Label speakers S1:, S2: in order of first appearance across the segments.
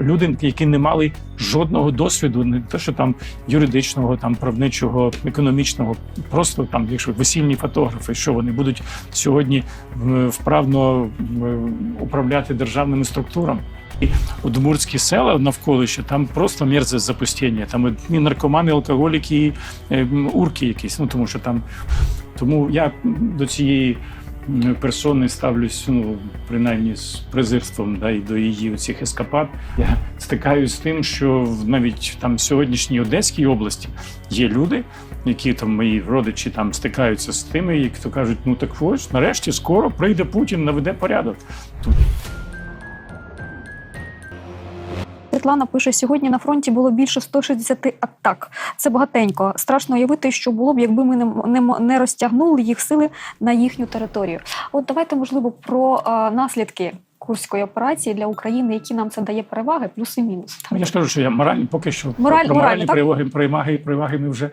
S1: люди, які не мали жодного досвіду, не те, що там юридичного, там правничого, економічного, просто там, якщо весільні фотографи, що вони будуть сьогодні е, вправно е, управляти державними структурами. І Удмуртські села навколище, там просто мерзость запустіння. Там одні наркомани, алкоголіки, і е, урки якісь. Ну тому що там. Тому я до цієї персони ставлюсь, ну принаймні з презирством да, і до її цих ескапад. Я стикаюсь з тим, що навіть там в сьогоднішній Одеській області є люди, які там мої родичі там стикаються з тими, які то кажуть, ну так ось нарешті скоро прийде Путін, наведе порядок.
S2: Світлана пише: сьогодні на фронті було більше 160 атак. Це багатенько. Страшно уявити, що було б, якби ми не, не, не розтягнули їх сили на їхню територію. От давайте, можливо, про а, наслідки курської операції для України, які нам це дає переваги, плюс і мінус.
S1: Ну, я ж кажу, що я моральні поки що
S2: Мораль-
S1: про
S2: моральні, так?
S1: переваги, переваги, переваги ми вже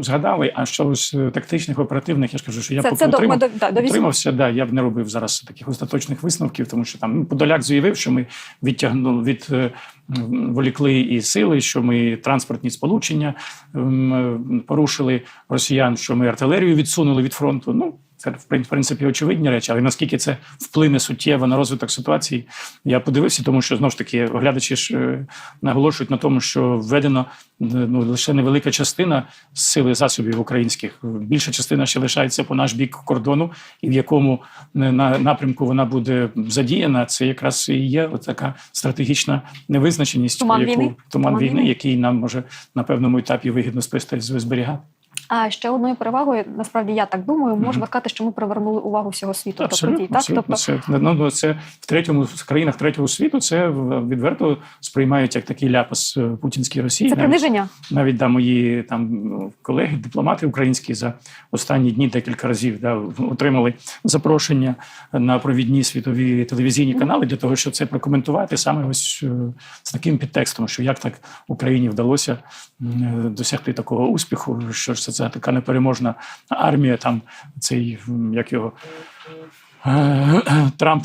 S1: згадали. А що з е, тактичних оперативних, я ж кажу, що я
S2: це
S1: поки
S2: це до, до, да, до
S1: Утримався, да, я б не робив зараз таких остаточних висновків, тому що там ну, Подоляк заявив, що ми відтягнули від е, волікли і сили, що ми транспортні сполучення м, е, порушили росіян, що ми артилерію відсунули від фронту. Ну це в прин- в принципі очевидні речі, але наскільки це вплине суттєво на розвиток ситуації, я подивився, тому що знову ж таки оглядачі ж е, наголошують на тому, що введено е, ну лише невелика частина сили засобів українських. Більша частина ще лишається по наш бік кордону, і в якому е, на напрямку вона буде задіяна. Це якраз і є така стратегічна невизначеність,
S2: Туман
S1: яку
S2: війни.
S1: туман
S2: Туман
S1: війни,
S2: війни.
S1: який нам може на певному етапі вигідно зберігати.
S2: А ще одною перевагою, насправді я так думаю, можна
S1: Мгм.
S2: сказати, що ми привернули увагу всього світу до
S1: Абсолютно.
S2: Так,
S1: абсолютно.
S2: тобто
S1: Це, ну, ну, це в третьому в країнах третього світу це відверто сприймають як такий ляпас е, путінській Росії.
S2: це приниження.
S1: навіть да, мої там ну, колеги, дипломати українські за останні дні декілька разів да, отримали запрошення на провідні світові телевізійні канали для того, щоб це прокоментувати саме ось е, з таким підтекстом, що як так Україні вдалося е, досягти такого успіху, що ж це, це така непереможна армія, там цей як його е, Трамп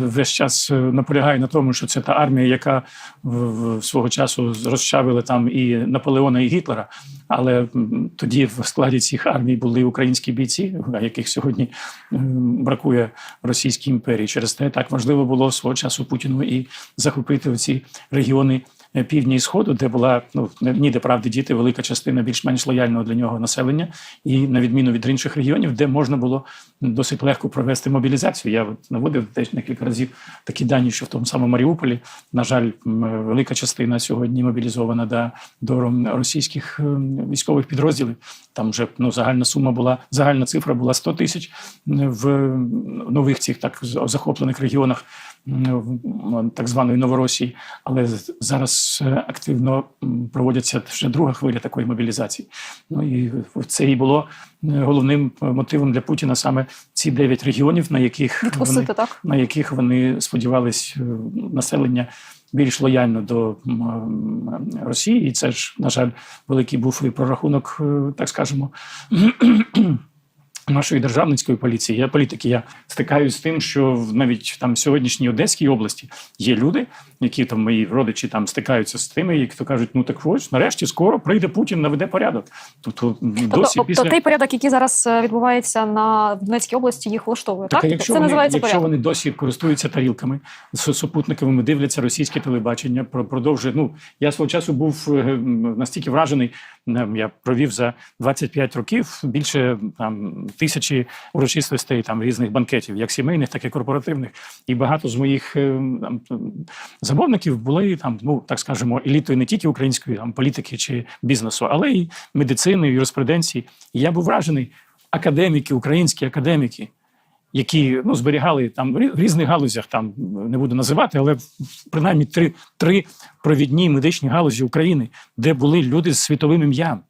S1: весь час наполягає на тому, що це та армія, яка в, свого часу розчавила там і Наполеона, і Гітлера. Але тоді в складі цих армій були українські бійці, яких сьогодні бракує Російській імперії. Через те так важливо було свого часу Путіну і захопити оці регіони. Е, Півдня і сходу, де була ну ніде правди діти, велика частина більш-менш лояльного для нього населення, і на відміну від інших регіонів, де можна було досить легко провести мобілізацію. Я от наводив теж декілька разів такі дані, що в тому самому Маріуполі, на жаль, велика частина сьогодні мобілізована до, до російських ем, військових підрозділів. Там вже ну загальна сума була загальна цифра була 100 тисяч в нових цих так захоплених регіонах так званої Новоросії. Але зараз е, активно проводяться вже друга хвиля такої мобілізації. Ну і це і було е, головним мотивом для Путіна саме ці дев'ять регіонів, на яких вони,
S2: так?
S1: на яких вони сподівались е, населення більш лояльно до Росії, і це ж, на жаль, великий був і прорахунок, так скажемо. Нашої державницької поліції, я політики, я стикаюся з тим, що в- навіть там в сьогоднішній Одеській області є люди, які там мої родичі там стикаються з тими, які то кажуть, ну так ось нарешті скоро прийде Путін, наведе порядок. Тобто
S2: Тобто,
S1: досі
S2: тобто
S1: після
S2: той порядок, який зараз е, відбувається на Донецькій області, їх влаштовує. Так,
S1: Так, якщо
S2: це
S1: вони,
S2: називається
S1: якщо
S2: порядок.
S1: вони досі користуються тарілками з супутниковими, дивляться російське телебачення, про- продовжує. Ну я свого часу був е, настільки вражений. Я провів за 25 років більше там тисячі урочистостей там різних банкетів, як сімейних, так і корпоративних. І багато з моїх е, там, замовників були там, ну так скажемо, елітою не тільки української там політики чи бізнесу, але й медицини, юриспруденції. І я був вражений. Академіки, українські академіки, які ну зберігали там в різних галузях, там не буду називати, але принаймні три, три провідні медичні галузі України, де були люди з світовим ім'ям.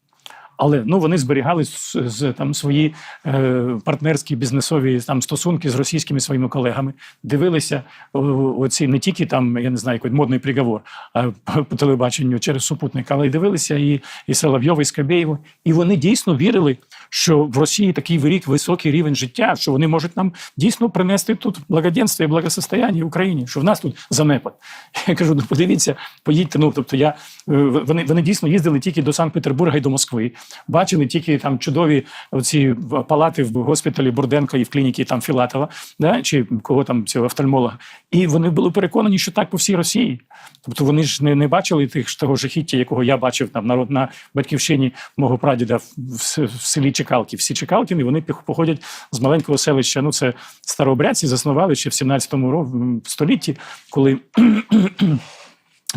S1: Але ну вони зберігали з, з, там свої е, партнерські бізнесові там стосунки з російськими своїми колегами, дивилися оці не тільки там, я не знаю, якийсь модний приговор а, по, телебаченню через супутник, але й дивилися і, і Соловйова, і Скабєєва. І вони дійсно вірили, що в Росії такий рік високий рівень життя, що вони можуть нам дійсно принести тут благоденство і благосостояння Україні, що в нас тут занепад. Я кажу, ну подивіться, поїдьте. Ну тобто, я е, вони, вони дійсно їздили тільки до Санкт-Петербурга і до Москви, бачили тільки там чудові оці палати в госпіталі Бурденка і в клініці там Філатова, да, чи кого там цього офтальмолога. І вони були переконані, що так по всій Росії. Тобто вони ж не, не бачили тих того жахіття, якого я бачив там на, на батьківщині мого прадіда в, в, в селі Чекалки. Всі Чекалкіни вони походять з маленького селища. Ну це старообрядці заснували ще в 17 ро- столітті, коли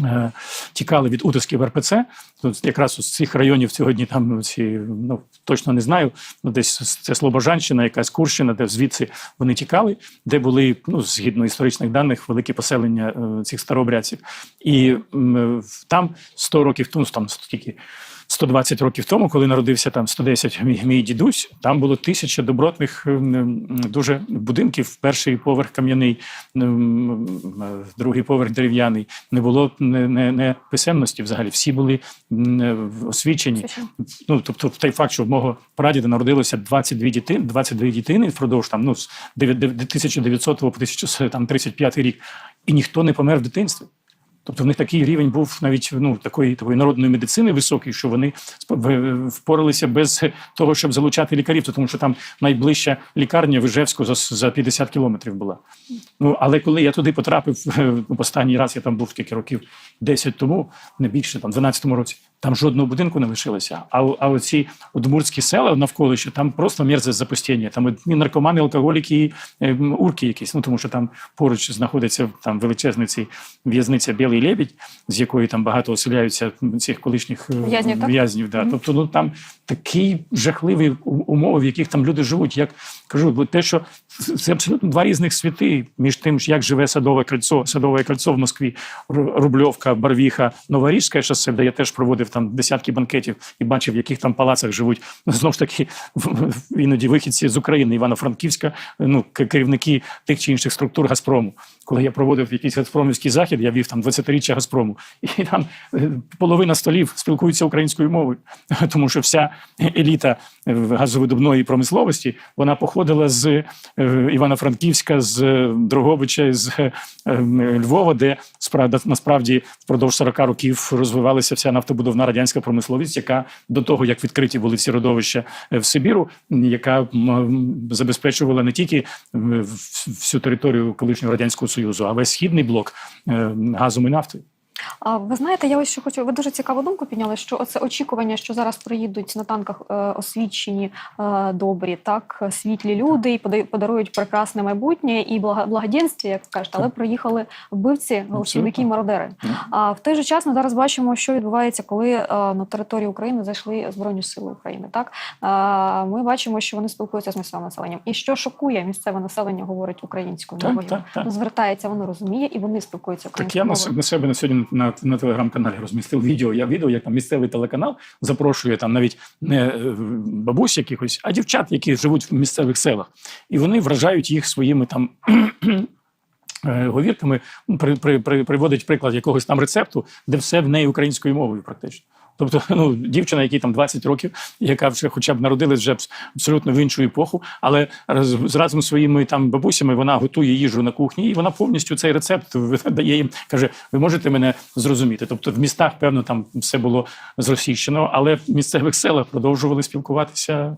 S1: е, тікали від утисків РПЦ. Тут якраз з цих районів сьогодні там ці ну точно не знаю. Ну десь це Слобожанщина, якась Курщина, де звідси вони тікали, де були ну згідно історичних даних великі поселення е, цих старообрядців. І там 100 років тому, там скільки. 120 років тому, коли народився там 110 мій, мій дідусь, там було тисяча добротних ем, дуже будинків. Перший поверх кам'яний, е, другий поверх дерев'яний. Не було не, не, не писемності взагалі. Всі були е, освічені. Ну тобто, той факт, що в мого прадіда народилося 22 дітини, 22 дітини впродовж там ну з 1900 по 1935 рік, і ніхто не помер в дитинстві. Тобто в них такий рівень був навіть ну такої такої народної медицини високий, що вони впоралися без того, щоб залучати лікарів, тому що там найближча лікарня в Ижевську за, за 50 кілометрів була. Ну але коли я туди потрапив е, ну, останній раз, я там був кілька років 10 тому, не більше там, в 12-му році. Там жодного будинку не лишилося. А, а оці удмуртські села навколище, там просто мерзость запустіння. Там одні наркомани, алкоголіки і е, урки якісь. Ну тому що там поруч знаходиться там величезний цей в'язниця Білий Лебідь, з якої там багато оселяються цих колишніх е,
S2: В'язнів, так?
S1: в'язнів. Да. Тобто, ну там такі жахливі умови, в яких там люди живуть. Як кажу, бо те, що це абсолютно два різних світи між тим, як живе садове кольцо, садове кольцо в Москві, Рубльовка, Барвіха, Новорізьке шосе, де я теж проводив там десятки банкетів і бачив, в яких там палацах живуть. Ну, Знову ж таки, іноді вихідці з України, Івано-Франківська, ну керівники тих чи інших структур Газпрому. Коли я проводив якийсь газпромівський захід, я вів там 20-річчя Газпрому, і там е, половина столів спілкуються українською мовою, тому що вся еліта е, газовидобної промисловості вона походила з е, Івано-Франківська, з Дрогобича, з Львова, де справді насправді впродовж 40 років розвивалася вся нафтобудовна радянська промисловість, яка до того як відкриті були всі родовища е, в Сибіру, яка забезпечувала не тільки всю територію колишнього радянського союзу, а весь східний блок е, газом і нафтою.
S2: А ви знаєте, я ось що хочу. Ви дуже цікаву думку підняли, що оце очікування, що зараз приїдуть на танках е, освічені, е, добрі, так світлі люди і пода- подарують прекрасне майбутнє і блага- як кажете, але приїхали вбивці, гвалтівники і мародери. А в той же час ми зараз бачимо, що відбувається, коли е, на територію України зайшли збройні сили України. Так Е, ми бачимо, що вони спілкуються з місцевим населенням. І що шокує місцеве населення, говорить українською мовою. Звертається, воно розуміє, і вони спілкуються
S1: Так я
S2: українською
S1: на себе на сьогодні на, на телеграм-каналі розмістив відео. Я відео, як там місцевий телеканал запрошує там навіть не е, бабусь якихось, а дівчат, які живуть в місцевих селах, і вони вражають їх своїми там. е, Говірками при, при, при, приводить приклад якогось там рецепту, де все в неї українською мовою, практично. Тобто, ну, дівчина, якій там 20 років, яка вже хоча б народилась вже абсолютно в іншу епоху, але з разом з своїми там бабусями вона готує їжу на кухні, і вона повністю цей рецепт дає їм. каже: ви можете мене зрозуміти. Тобто, в містах, певно, там все було зросійщено, але в місцевих селах продовжували спілкуватися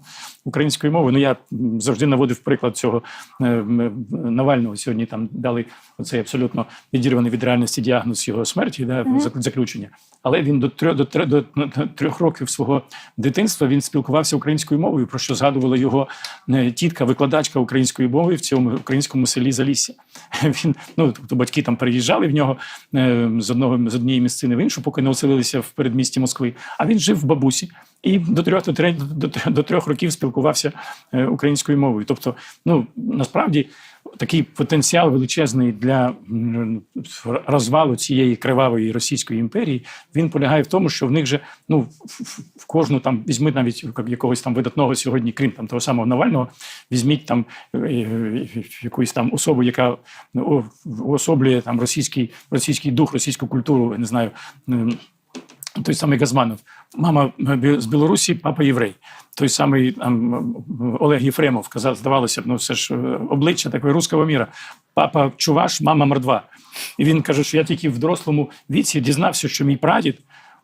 S1: українською мовою. Ну я завжди наводив приклад цього е, Навального. Сьогодні там дали оцей абсолютно відірваний від реальності діагноз його смерті, да, зак- заключення. Але він до трьох до, трьох- до, до трьох років свого дитинства він спілкувався українською мовою, про що згадувала його е, тітка, викладачка української мови в цьому українському селі Залісся. Він ну тобто батьки там переїжджали в нього е, з одного з однієї місцини в іншу, поки не оселилися в передмісті Москви. А він жив в бабусі і до трьох до, трьох- до, трьох років спілкувався е, українською мовою. Тобто, ну насправді такий потенціал величезний для розвалу цієї кривавої російської імперії. Він полягає в тому, що в них же ну в- кожну там візьміть навіть якогось там видатного сьогодні, крім там того самого Навального, візьміть там е, е, якусь там особу, яка уособлює там російський російський дух, російську культуру, я не знаю. Той самий Газманов, мама з Білорусі, папа єврей. Той самий там, Олег Єфремов казав, здавалося б, ну все ж е, обличчя такої руського міра. Папа Чуваш, мама мордва. І він каже, що я тільки в дорослому віці дізнався, що мій прадід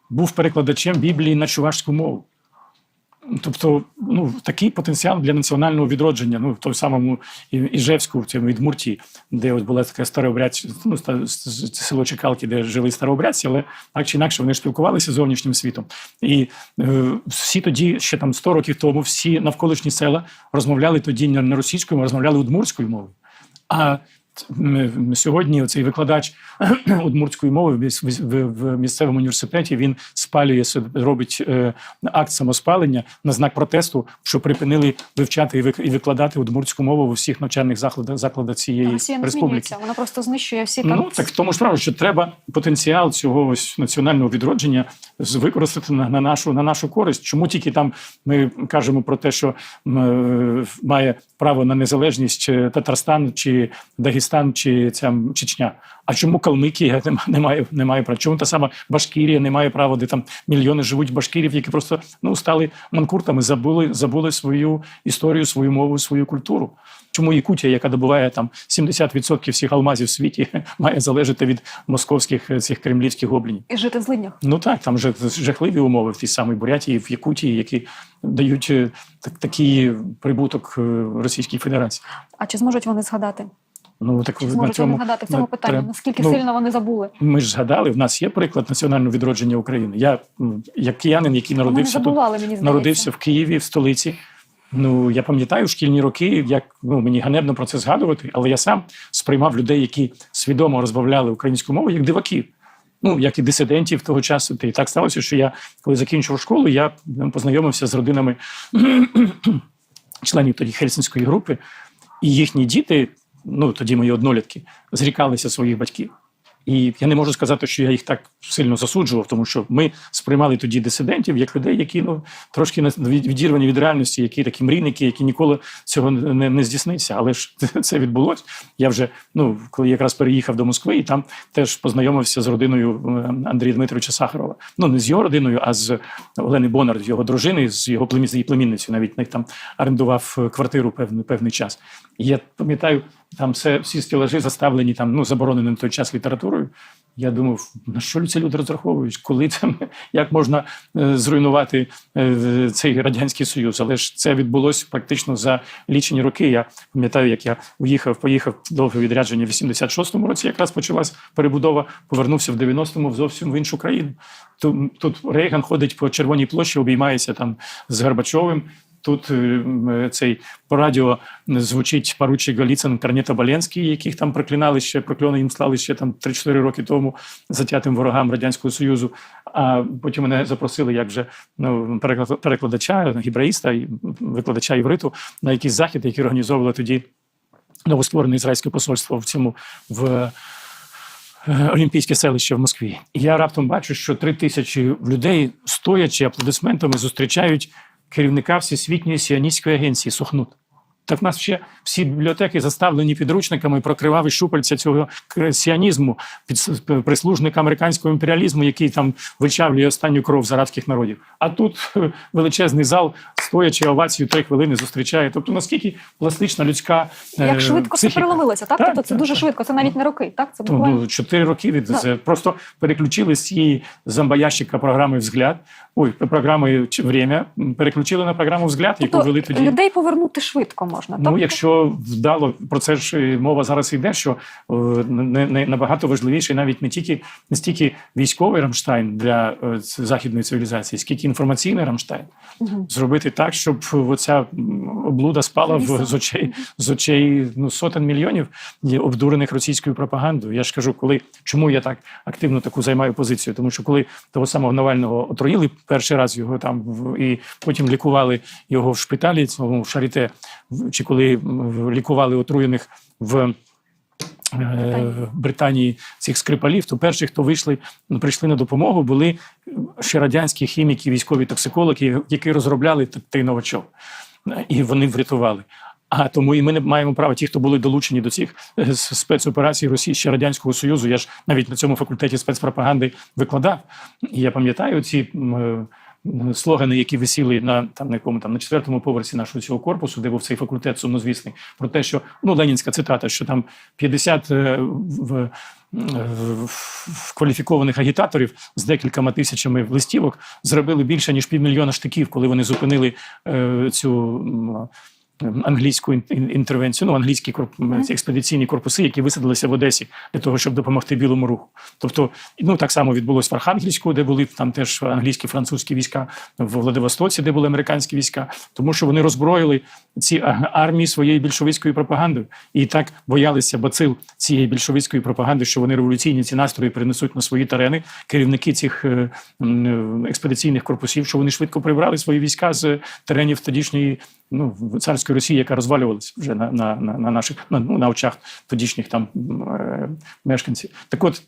S1: був перекладачем Біблії на чувашську мову. Тобто, ну такий потенціал для національного відродження. Ну в тому самому Іжевську, в цьому Відмурті, де ось була така старообрядці, ну село Чекалки, де жили старообрядці, але так чи інакше вони спілкувалися з зовнішнім світом. І е, всі тоді, ще там 100 років тому, всі навколишні села розмовляли тоді не російською, а розмовляли удмурською мовою. А сьогодні цей викладач удмуртської мови в міс- в, в місцевому університеті він спалює робить е, акт самоспалення на знак протесту, що припинили вивчати і вик- і викладати удмуртську мову в усіх навчальних закладах закладах цієї
S2: Росія не
S1: республіки.
S2: змінюється, вона просто знищує всі
S1: Ну так в тому ж справа, що треба потенціал цього ось національного відродження використати на, на нашу на нашу користь. Чому тільки там ми кажемо про те, що е, має право на незалежність Татарстан чи Дагестан чи ця Чечня? А чому Калмикія не має не має права? Чому та сама Башкірія не має права, де там мільйони живуть башкірів, які просто ну стали манкуртами, забули забули свою історію, свою мову, свою культуру. Чому Якутія, яка добуває там 70% всіх алмазів в світі, має залежати від московських е, цих кремлівських гоблінів?
S2: і жити в злиднях.
S1: Ну так, там же жахливі умови в тій самій Бурятії, в Якутії, які дають е, так, такий прибуток е, Російській Федерації.
S2: А чи зможуть вони згадати?
S1: Ну так
S2: Чи
S1: на
S2: зможуть
S1: цьому
S2: вони згадати в цьому
S1: на-
S2: питанні?
S1: треба-
S2: Наскільки
S1: ну,
S2: сильно вони забули?
S1: Ми ж згадали, в нас є приклад національного відродження України. Я як киянин, який народився тут,
S2: мені
S1: народився в Києві, в столиці. Ну я пам'ятаю шкільні роки, як ну мені ганебно про це згадувати, але я сам сприймав людей, які свідомо розмовляли українською мовою, як диваків. Ну, як і дисидентів того часу. І так сталося, що я, коли закінчував школу, я м, познайомився з родинами членів тоді Хельсінської групи, і їхні діти, ну тоді мої однолітки, зрікалися своїх батьків. І я не можу сказати, що я їх так сильно засуджував, тому що ми сприймали тоді дисидентів як людей, які ну трошки відірвані від реальності, які такі мрійники, які ніколи цього не, не здійсниться. Але ж це відбулось. Я вже ну коли якраз переїхав до Москви, і там теж познайомився з родиною е, Андрія Дмитровича Сахарова. Ну не з його родиною, а з Олени Бонар, його дружини, з його племінницею. Навіть них там орендував е, квартиру певний певний час. І я пам'ятаю, там все всі стелажі заставлені там ну забороненою на той час літературою. Я думав, на що ці люди розраховують, коли там як можна е, зруйнувати е, цей радянський союз? Але ж це відбулося практично за лічені роки. Я пам'ятаю, як я уїхав, поїхав довге відрядження в 86-му році. Якраз почалась перебудова. Повернувся в 90-му зовсім в іншу країну. Тут Рейган ходить по червоній площі, обіймається там з Горбачовим. Тут е, цей по радіо звучить поручик Голіцин Карнета Баленський, яких там проклинали ще прокльони їм слали ще там 3-4 роки тому затятим ворогам радянського союзу. А потім мене запросили як вже ну перекладача, гібраїста і викладача івриту на якийсь захід, який організовували тоді новостворене ізраїльське посольство в цьому в. е, Олімпійське селище в Москві. І я раптом бачу, що три тисячі людей, стоячи аплодисментами, зустрічають керівника Всесвітньої сіоністської агенції Сухнут. Так в нас ще всі бібліотеки заставлені підручниками про криваві щупальця цього під прислужника американського імперіалізму, який там вичавлює останню кров з арабських народів. А тут е, величезний зал, стоячи овацію три хвилини, зустрічає. Тобто наскільки пластична людська е,
S2: Як швидко це переломилося, так?
S1: Так,
S2: Тобто це
S1: так,
S2: дуже
S1: так.
S2: швидко, це навіть не роки, так? Це
S1: Ну,
S2: буквально.
S1: ну, чотири роки від це просто переключили з цієї зомбоящика програми взгляд. Ой, програми «Ч- «Время» переключили на програму взгляд, яку
S2: Тобто
S1: вели тоді.
S2: людей повернути швидко можна.
S1: Ну, якщо вдало про це ж мова зараз йде, що е, не, не набагато важливіший навіть не тільки не стільки військовий Рамштайн для е, західної цивілізації, скільки інформаційний Рамштайн.
S2: Мгм.
S1: Зробити так, щоб оця облуда спала в, з очей з очей ну, сотень мільйонів обдурених російською пропагандою. Я ж кажу, коли чому я так активно таку займаю позицію? Тому що коли того самого Навального отруїли перший раз його там в- і потім лікували його в шпиталі, цьому в Шаріте, чи коли лікували отруєних в. е,
S2: Британії.
S1: Британії цих скрипалів, то перші, хто вийшли, ну, прийшли на допомогу, були ще радянські хіміки, військові токсикологи, які розробляли той новачок. І вони врятували. А тому і ми не маємо права, ті, хто були долучені до цих е, спецоперацій Росії ще Радянського Союзу. Я ж навіть на цьому факультеті спецпропаганди викладав. І я пам'ятаю ці е, слогани, які висіли на там на якому там на четвертому поверсі нашого цього корпусу, де був цей факультет сумнозвісний, про те, що ну ленінська цитата, що там 50 в, в, е, в кваліфікованих агітаторів з декількома тисячами листівок зробили більше ніж півмільйона штиків, коли вони зупинили е, цю. Англійську ін- ін- інтервенцію, ну англійські корп- експедиційні корпуси, які висадилися в Одесі для того, щоб допомогти білому руху. Тобто, ну так само відбулось в Архангельську, де були там теж англійські французькі війська, в Владивостоці, де були американські війська, тому що вони роззброїли ці армії своєю більшовицькою пропагандою і так боялися бацил цієї більшовицької пропаганди, що вони революційні ці настрої перенесуть на свої терени. Керівники цих е, експедиційних корпусів, що вони швидко прибрали свої війська з теренів тодішньої ну царської Росії, яка розвалювалася вже на, на, на, на наших на, ну, на очах тодішніх там е, мешканців. Так от.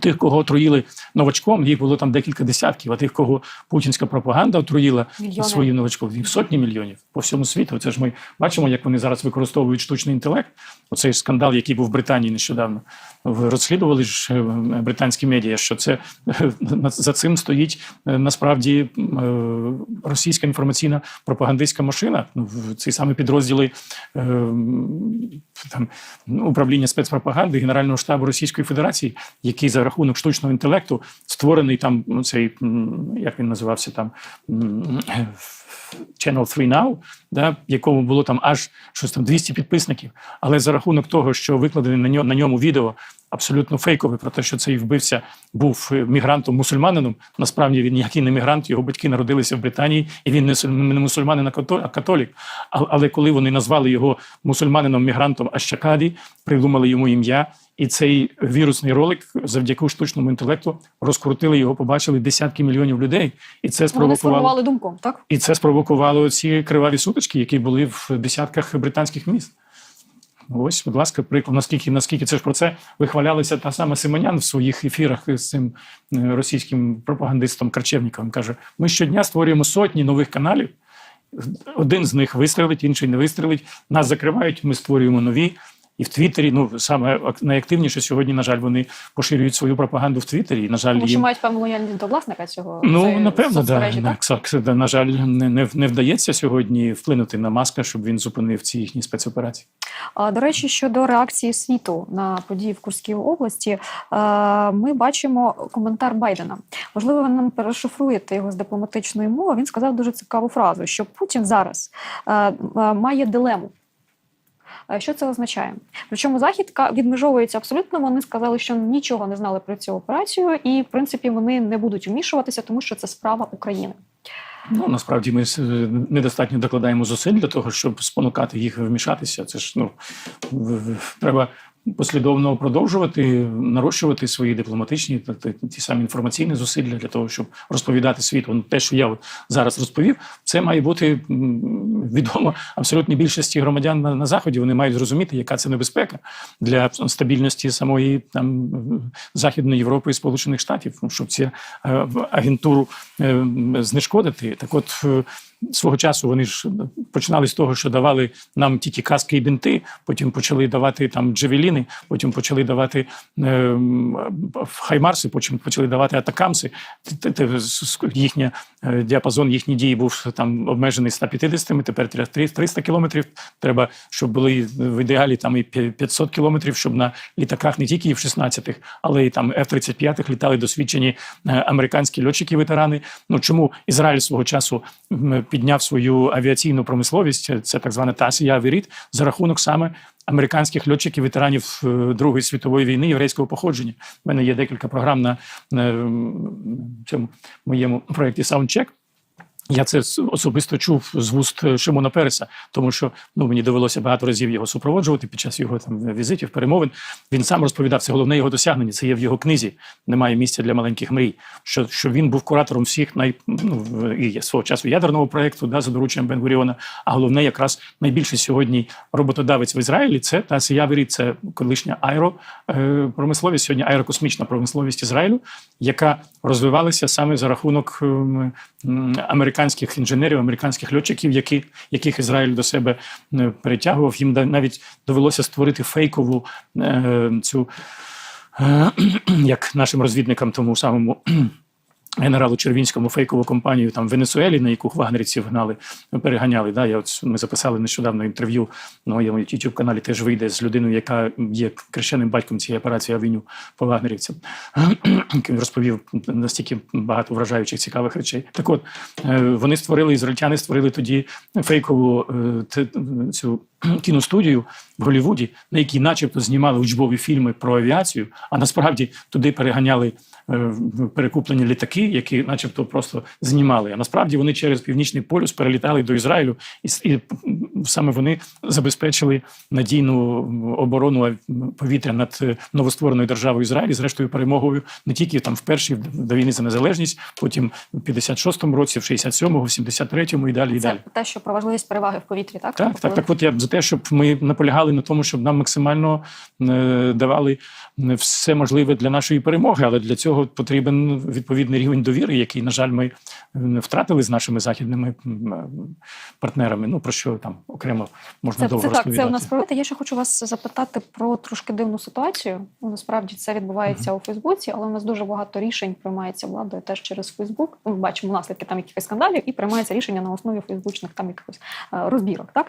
S1: Тих, кого отруїли новачком, їх було там декілька десятків, а тих, кого путінська пропаганда отруїла
S2: Мільйони.
S1: своїм новачком, їх сотні мільйонів по всьому світу. Це ж ми бачимо, як вони зараз використовують штучний інтелект. Оцей скандал, який був в Британії нещодавно. Розслідували ж е, британські медіа, що це е, за цим стоїть е, насправді російська інформаційна пропагандистська машина. Ну, в ці саме підрозділи там ну, управління спецпропаганди Генерального штабу Російської Федерації, який за рахунок штучного інтелекту створений там ну, цей як він називався там. Channel 3 Now, да, якому було там аж щось там 200 підписників. Але за рахунок того, що викладене на ньому відео абсолютно фейкове про те, що цей вбивця був е, мігрантом-мусульманином. Насправді він ніякий не мігрант, його батьки народилися в Британії, і він не суль- мусульманин, а католік. Але коли вони назвали його мусульманином-мігрантом Ащакаді, придумали йому ім'я. І цей вірусний ролик завдяки штучному інтелекту розкрутили його, побачили десятки мільйонів людей, і це спровокувало
S2: думку, так?
S1: і це спровокувало ці криваві сутички, які були в десятках британських міст. Ось, будь ласка, приклад. Наскільки, наскільки це ж про це вихвалялися та сама Симонян в своїх ефірах з цим е, російським пропагандистом Карчевніковим. Каже: ми щодня створюємо сотні нових каналів. Один з них вистрелить, інший не вистрелить. Нас закривають, ми створюємо нові. І в Твіттері, ну саме ак- найактивніше сьогодні, на жаль, вони поширюють свою пропаганду в Твіттері. І, на жаль,
S2: Тому що
S1: їм...
S2: мають певну лояльність до власника цього.
S1: Ну, напевно, да,
S2: так?
S1: так, на жаль, не, не, не вдається сьогодні вплинути на маска, щоб він зупинив ці їхні спецоперації.
S2: А, До речі, щодо реакції світу на події в Курській області, ми бачимо коментар Байдена. Можливо, ви нам перешифруєте його з дипломатичної мови. Він сказав дуже цікаву фразу, що Путін зараз має дилему. Е, Що це означає? Причому захід відмежовується абсолютно. Вони сказали, що нічого не знали про цю операцію, і в принципі вони не будуть вмішуватися, тому що це справа України.
S1: Ну насправді ми недостатньо докладаємо зусиль для того, щоб спонукати їх вмішатися. Це ж ну треба послідовно продовжувати нарощувати свої дипломатичні та- ті самі інформаційні зусилля для того, щоб розповідати світу. Ну, те, що я зараз розповів, це має бути відомо абсолютній більшості громадян на, на заході. Вони мають зрозуміти, яка це небезпека для стабільності самої там західної Європи і Сполучених Штатів, щоб цю е, агентуру е, знешкодити. Так, от е, свого часу вони ж починали з того, що давали нам тільки каски і бінти, потім почали давати там джевеліни, потім почали давати е, хаймарси, потім почали давати атакамси. Їхня е, діапазон їхніх дій був там обмежений 150, тепер треба 300 кілометрів. Треба, щоб були в ідеалі там і п'я- 500 кілометрів, щоб на літаках не тільки в 16-х, але й там F-35 літали досвідчені е, американські льотчики-ветерани. Ну чому Ізраїль свого часу підняв свою авіаційну промисловість? Це так звана Тасія Авіріт за рахунок саме. Американських льотчиків-ветеранів е, Другої світової війни єврейського походження. У мене є декілька програм на, на цьому моєму проєкті Soundcheck, Я це особисто чув з вуст е, Шимона Переса, тому що ну мені довелося багато разів його супроводжувати під час його там візитів, перемовин. Він сам розповідав, це головне його досягнення. Це є в його книзі. Немає місця для маленьких мрій. Що, що він був куратором всіх най ну, і свого часу ядерного проекту, да, за дорученням Бен-Гуріона. А головне, якраз найбільший сьогодні роботодавець в Ізраїлі це Тасі Явері, це колишня аеропромисловість, сьогодні аерокосмічна промисловість Ізраїлю, яка розвивалася саме за рахунок ем, м, американських інженерів, американських льотчиків, які, яких Ізраїль до себе е, перетягував. Їм навіть довелося створити фейкову е, цю, е, як нашим розвідникам, тому самому. Генералу Червінському фейкову компанію там в Венесуелі, на яку вагнерівців гнали, переганяли. Да, я от ми записали нещодавно інтерв'ю на моєму youtube каналі. Теж вийде з людиною, яка є крещеним батьком цієї операції Авеню по вагнерівцям. Він розповів настільки багато вражаючих цікавих речей. Так от е, вони створили, ізраїльтяни створили тоді фейкову е, цю кіностудію в Голлівуді, на якій, начебто, знімали учбові фільми про авіацію, а насправді туди переганяли е, перекуплені літаки, які, начебто, просто знімали. А насправді вони через північний полюс перелітали до Ізраїлю, і, і саме вони забезпечили надійну оборону повітря над е, новоствореною державою Ізраїль, і, зрештою перемогою не тільки там в першій до війни за незалежність, потім в 56-му році, в 67-му, в 73-му і далі. І
S2: Це
S1: далі.
S2: те, що про важливість переваги в повітрі, так?
S1: Так, так, так. От я те, щоб ми наполягали на тому, щоб нам максимально е, давали е, все можливе для нашої перемоги, але для цього потрібен відповідний рівень довіри, який, на жаль, ми е, втратили з нашими західними партнерами. Ну про що там окремо можна
S2: Це,
S1: довго
S2: це так,
S1: розповідати.
S2: це у нас про я ще хочу вас запитати про трошки дивну ситуацію. Ну, насправді це відбувається у Фейсбуці, але у нас дуже багато рішень приймається владою теж через Фейсбук. Ми бачимо наслідки там якихось скандалів і приймається рішення на основі фейсбучних там якихось розбірок. Так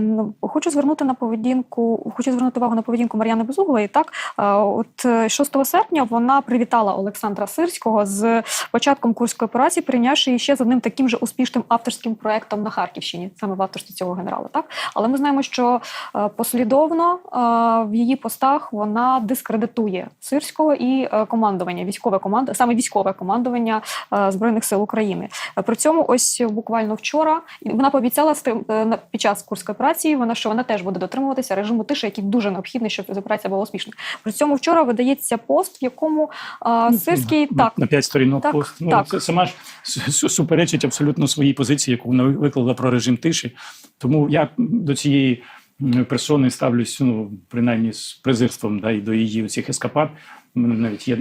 S2: ну, хочу звернути на поведінку, хочу звернути увагу на поведінку Мар'яни Безуглої. Так, от е, 6 серпня вона привітала Олександра Сирського з початком курської операції, прийнявши ще з одним таким же успішним авторським проектом на Харківщині, саме в авторстві цього генерала. Так, але ми знаємо, що е, послідовно е, в її постах вона дискредитує сирського і е, командування, військове команд, саме військове командування е, збройних сил України. Е, При цьому, ось буквально вчора вона пообіцяла е, під час курської операції, вона що вона теж буде дотримуватися режиму тиші, який дуже необхідний, щоб операція була успішною. При цьому вчора видається пост, в якому е, сирський
S1: на,
S2: так
S1: на п'ять сторінок
S2: Так,
S1: пост. Ну,
S2: так.
S1: Це сама ж суперечить абсолютно своїй позиції, яку вона виклала про режим тиші. Тому я до цієї персони ставлюсь, ну, принаймні з презирством да, і до її цих ескапад. Навіть є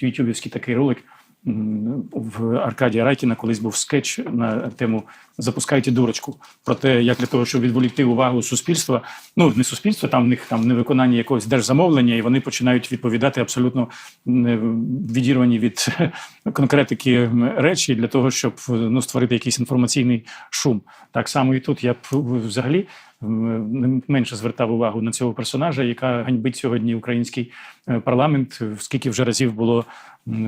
S1: ютюбівський такий ролик. В Аркадія Райкіна колись був скетч на тему Запускайте дурочку про те, як для того, щоб відволікти увагу суспільства. Ну не суспільства, там в них там невиконання якогось держзамовлення, і вони починають відповідати абсолютно відірвані від конкретики речі для того, щоб ну, створити якийсь інформаційний шум. Так само і тут я б взагалі не менше звертав увагу на цього персонажа, яка ганьбить сьогодні український е, парламент. Скільки вже разів було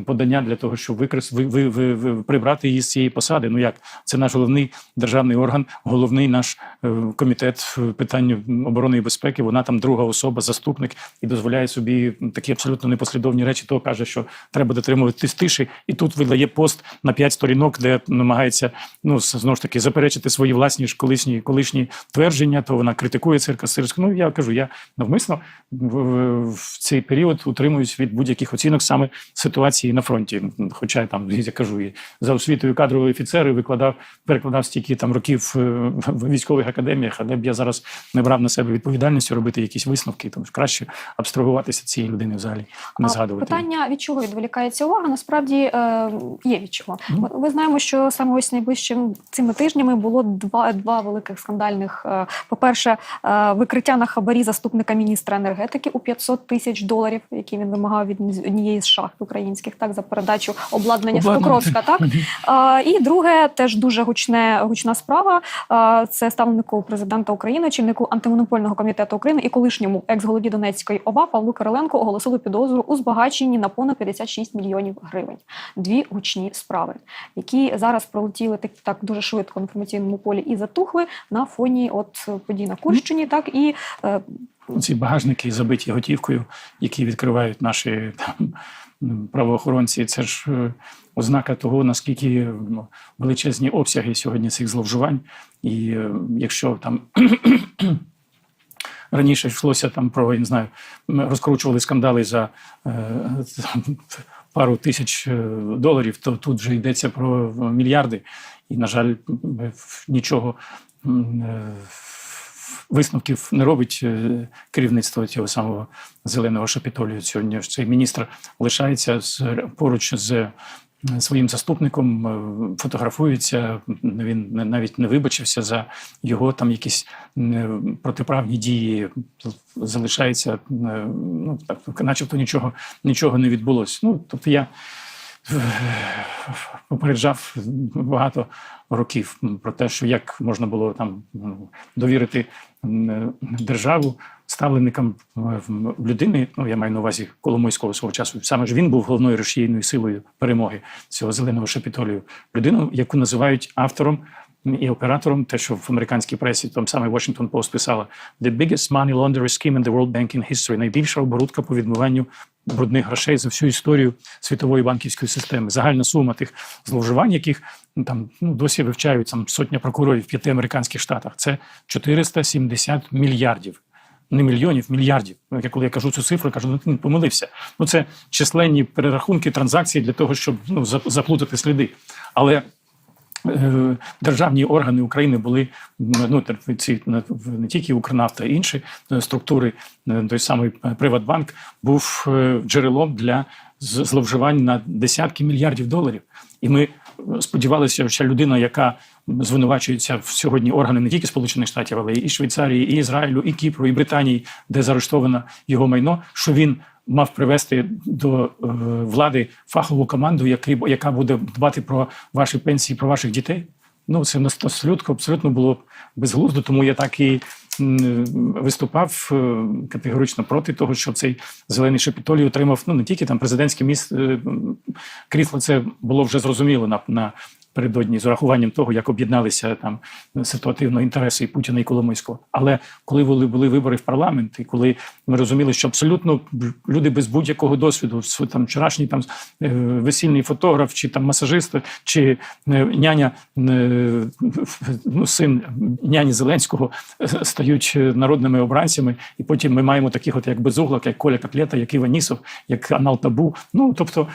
S1: подання для того, щоб викрес ви, ви, ви, ви прибрати її з цієї посади. Ну як це наш головний державний орган, головний наш е, комітет е, питань оборони і безпеки. Вона там друга особа, заступник і дозволяє собі такі абсолютно непослідовні речі. То каже, що треба дотримуватись тиші, і тут видає пост на п'ять сторінок, де намагається ну знову ж таки заперечити свої власні ж колишні колишні твердження. То вона критикує цирка Сирську. Ну я кажу, я навмисно в, в, в цей період утримуюсь від будь-яких оцінок саме ситуації на фронті. Хоча я там я кажу, і за освітою кадровий офіцер і викладав, перекладав стільки там років е, в військових академіях, але б я зараз не брав на себе відповідальність робити якісь висновки, тому що краще абстрагуватися цієї людини взагалі не
S2: А
S1: згадувати.
S2: Питання від чого відволікається увага? Насправді е, є від чого.
S1: Ну.
S2: Ми- знаємо, що саме ось найближчими цими тижнями було два, два великих скандальних. Е, По-перше, е, викриття на хабарі заступника міністра енергетики у 500 тисяч доларів, які він вимагав від однієї з шахт українських, так за передачу обладнання з Покровська. Так і друге, теж дуже гучне гучна справа. Це ставнику президента України, очільнику антимонопольного комітету України і колишньому екс-голові Донецької ОВА Павлу Кириленко оголосили підозру у збагаченні на понад 56 мільйонів гривень. Дві гучні справи, які зараз пролетіли так, так дуже швидко в інформаційному полі і затухли на фоні от подій на Курщині. Так і е,
S1: ці багажники забиті готівкою, які відкривають наші там правоохоронці. Це ж е, ознака того, наскільки ну, величезні обсяги сьогодні цих зловживань. І е, якщо там раніше йшлося там про я не знаю, м, розкручували скандали за пару тисяч доларів, то тут вже йдеться про мільярди. І, на жаль, нічого е, висновків не робить е, керівництво цього самого зеленого шапітолію. Сьогодні цей міністр лишається поруч з е, своїм заступником, е, фотографується. Він навіть не вибачився за його там якісь протиправні дії. Залишається ну так, начебто нічого, нічого не відбулося. Ну тобто я попереджав багато років про те, що як можна було там ну, довірити державу ставленникам е, людини. Ну я маю на увазі Коломойського свого часу. Саме ж він був головною рушійною силою перемоги цього зеленого шапітолію. Людину, яку називають автором. І оператором, те, що в американській пресі, там саме Washington Post писала «The biggest money laundering scheme in the world banking history» – найбільша оборудка по відмиванню брудних грошей за всю історію світової банківської системи. Загальна сума тих зловживань, яких ну, там ну, досі вивчають там сотня прокурорів в п'яти американських штатах. Це 470 мільярдів. Не мільйонів, мільярдів. Ну, Я коли я кажу цю цифру, кажу, ну ти не помилився. Ну це численні перерахунки транзакцій для того, щоб ну, заплутати сліди. Але державні органи України були ну, ці не- тільки Укрнафта, а інші е, структури, е, той самий е, Приватбанк був е, джерелом для зловживань на десятки мільярдів доларів. І ми е, сподівалися, що людина, яка звинувачується в сьогодні органи не тільки Сполучених Штатів, але і Швейцарії, і Ізраїлю, і Кіпру, і Британії, де заарештовано його майно, що він мав привести до е, влади фахову команду, яка буде дбати про ваші пенсії, про ваших дітей. Ну, це абсолютно, абсолютно було безглуздо, тому я так і виступав е, категорично проти того, що цей зелений шепітолій отримав ну не тільки там президентське міст е, крісло. Це було вже зрозуміло на, на передодні з урахуванням того, як об'єдналися там ситуативно інтереси Путіна і Коломойського. Але коли були, були вибори в парламент, і коли ми розуміли, що абсолютно люди без будь-якого досвіду, там вчорашній там е, весільний фотограф, чи там масажист, чи е, няня, е, ну, син няні Зеленського стають народними обранцями, і потім ми маємо таких, от як Безуглак, як Коля Котлета, як Іван Нісов, як Анал Табу. Ну тобто.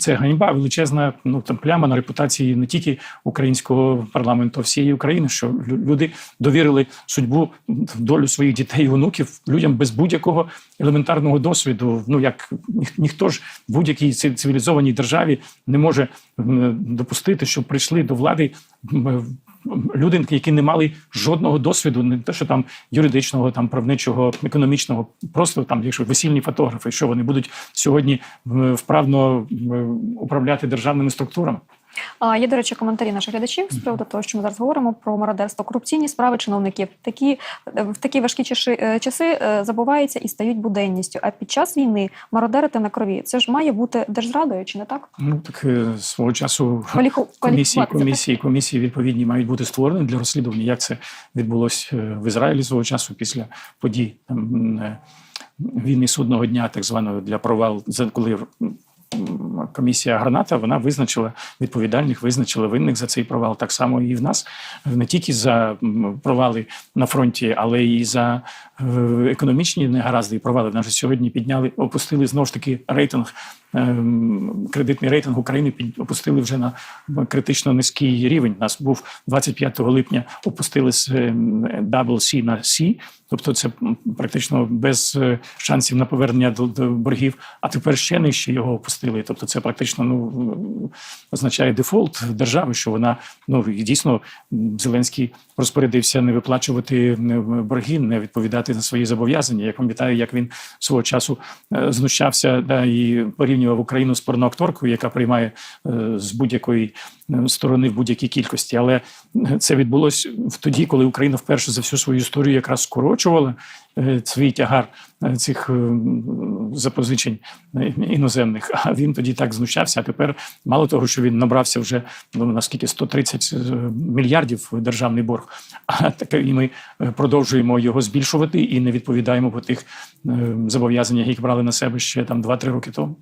S1: Це ганьба величезна ну там пляма на репутації не тільки українського парламенту, а всієї України, що лю- люди довірили судьбу долю своїх дітей і онуків людям без будь-якого елементарного досвіду. Ну як ніх- ніхто ж в будь-якій цивілізованій державі не може допустити, щоб прийшли до влади люди, які не мали жодного досвіду, не те, що там юридичного, там правничого, економічного, просто там, якщо весільні фотографи, що вони будуть сьогодні вправно управляти державними структурами.
S2: А, Є, до речі, коментарі наших глядачів з приводу того, що ми зараз говоримо про мародерство, корупційні справи чиновників. Такі е, в такі важкі часи, е, часи е, забуваються і стають буденністю. А під час війни мародерити на крові це ж має бути держзрадою, чи не так?
S1: Ну так свого часу
S2: Кваліфу...
S1: комісії, комісії, комісії відповідні мають бути створені для розслідування. Як це відбулося в Ізраїлі свого часу після подій там, війни судного дня, так званого для провал, коли комісія граната вона визначила відповідальних, визначила винних за цей провал. Так само і в нас не тільки за провали на фронті, але і за економічні негаразди і провали. В нас сьогодні підняли, опустили знову ж таки рейтинг. ем, Кредитний рейтинг України опустили вже на критично низький рівень. Нас був 25 липня, опустили з ем, double на C, тобто це практично без е, шансів на повернення до, до боргів. А тепер ще нижче його опустили. Тобто, це практично ну означає дефолт держави, що вона ну дійсно Зеленський розпорядився не виплачувати е, борги, не відповідати на свої зобов'язання. Я пам'ятаю, як він свого часу е, знущався да, і порівнював Україну з порноакторкою, яка приймає е, з будь-якої сторони в будь-якій кількості. Але е, це відбулося тоді, коли Україна вперше за всю свою історію якраз скорочувала е, свій тягар е, цих е, запозичень е, іноземних. А він тоді так знущався. А тепер мало того, що він набрався вже ну наскільки 130 мільярдів державний борг. А таке і ми е, продовжуємо його збільшувати і не відповідаємо по тих е, зобов'язаннях, які брали на себе ще там 2-3 роки тому.